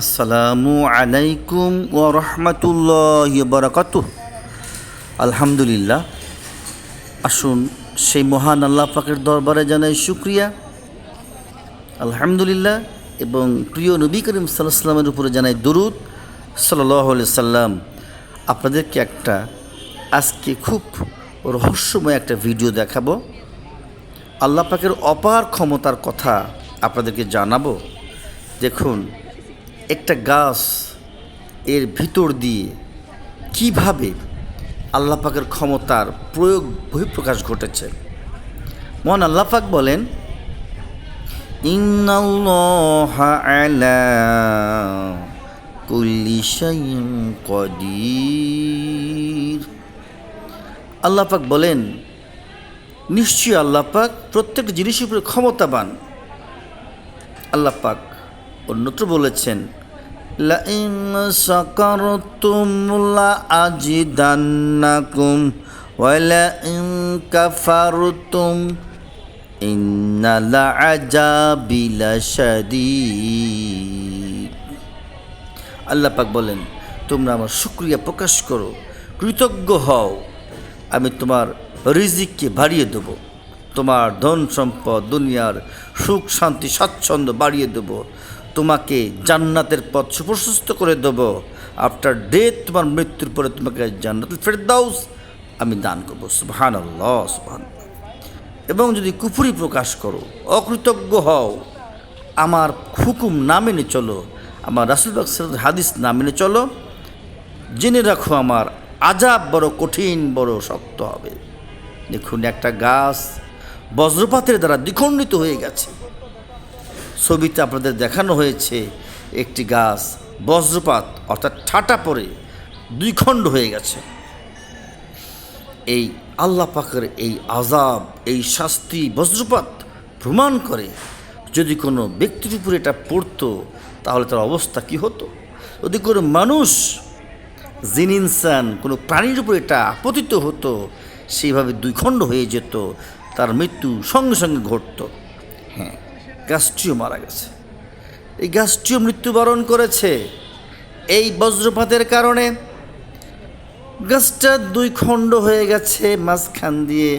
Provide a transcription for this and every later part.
আসসালামু আলাইকুম ও রহমতুল্লাহ বারাকাতু আলহামদুলিল্লাহ। আসুন সেই মহান আল্লাহ পাকের দরবারে জানাই শুক্রিয়া। আলহামদুলিল্লাহ এবং প্রিয় নবী করিম সাল্লামের উপরে জানাই দরুদ সাল্লাহ সাল্লাম আপনাদেরকে একটা আজকে খুব রহস্যময় একটা ভিডিও দেখাবো। আল্লাহ পাকের অপার ক্ষমতার কথা আপনাদেরকে জানাব। দেখুন একটা গাছ এর ভিতর দিয়ে কীভাবে আল্লাহ পাকের ক্ষমতার প্রয়োগ বহিঃপ্রকাশ ঘটেছে? মহান আল্লাহ পাক বলেন, ইন্নাল্লাহা আলা কুল্লি শাইইন কদির। আল্লাহ পাক বলেন, নিশ্চয়ই আল্লাহ পাক প্রত্যেক জিনিসের উপরে ক্ষমতাবান। আল্লাহ পাক অন্যত্র বলেছেন লাইন সাকারতুম লাআজিদান্নাকুম ওয়ালা ইন কাফারতুম ইন্না লাআজাবি লাশাদীদ। আল্লাহ পাক বলেন, তোমরা আমার শুক্রিয়া প্রকাশ করো, কৃতজ্ঞ হও, আমি তোমার রিজিককে বাড়িয়ে দেব, তোমার ধন সম্পদ দুনিয়ার সুখ শান্তি স্বাচ্ছন্দ্য বাড়িয়ে দেব তোমাকে জান্নাতের পথ সুপ্রশস্ত করে দেব। আফটার ডেথ তোমার মৃত্যুর পরে তোমাকে জান্নাতুল ফেরদাউস আমি দান করব। সুবহান আল্লাহ সুবহান এবং যদি কুফুরি প্রকাশ করো, অকৃতজ্ঞ হও, আমার হুকুম না মেনে চলো, আমার রাসুল হাদিস না মেনে চলো, জেনে রাখো আমার আজাব বড় কঠিন, বড় শক্ত হবে। দেখুন, একটা গাছ বজ্রপাতের দ্বারা দ্বিখণ্ডিত হয়ে গেছে। ছবিতে আপনাদের দেখানো হয়েছে একটি গাছ, বজ্রপাত, অর্থাৎ ঠাটা পড়ে দুই খণ্ড হয়ে গেছে। এই আল্লাহ পাকের এই আজাব এই শাস্তি, বজ্রপাত প্রমাণ করে যদি কোনো ব্যক্তির উপরে এটা পড়তো, তাহলে তার অবস্থা কি হতো? যদি কোনো মানুষ জিন ইনসান, কোনো প্রাণীর উপর এটা আপতিত হতো, সেইভাবে দুই খণ্ড হয়ে যেত, তার মৃত্যু সঙ্গে সঙ্গে ঘটত। হ্যাঁ। গাছটিও মারা গেছে। এই গাছটিও মৃত্যুবরণ করেছে এই বজ্রপাতের কারণে। গাছটা দুই খণ্ড হয়ে গেছে, মাঝখান দিয়ে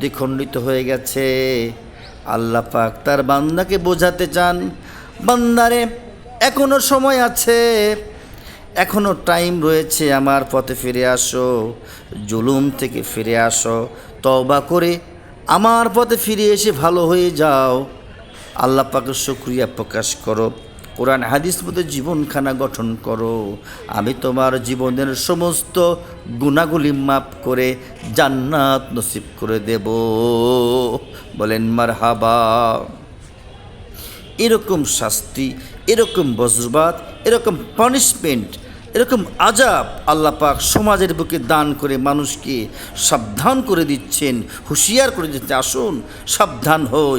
দ্বিখণ্ডিত হয়ে গেছে। আল্লাহ পাক তার বান্দাকে বোঝাতে চান, বান্দারে, এখনও সময় আছে, এখনও টাইম রয়েছে আমার পথে ফিরে আসো, জুলুম থেকে ফিরে আসো, তওবা করে আমার পথে ফিরে এসে ভালো হয়ে যাও। আল্লাহ পাকের শুক্রিয়া প্রকাশ করো। কোরআন হাদিস মতো জীবনখানা গঠন করো। আমি তোমার জীবনের সমস্ত গুণাগুলি মাপ করে জান্নাত নসিব করে দেব। বলেন মার হাবা এরকম শাস্তি, এরকম বজ্রপাত, এরকম পানিশমেন্ট এরকম আজাব আল্লাহ পাক সমাজের বুকে দান করে মানুষকে সাবধান করে দিচ্ছেন, হুঁশিয়ার করে দিচ্ছে আসুন, সাবধান হই।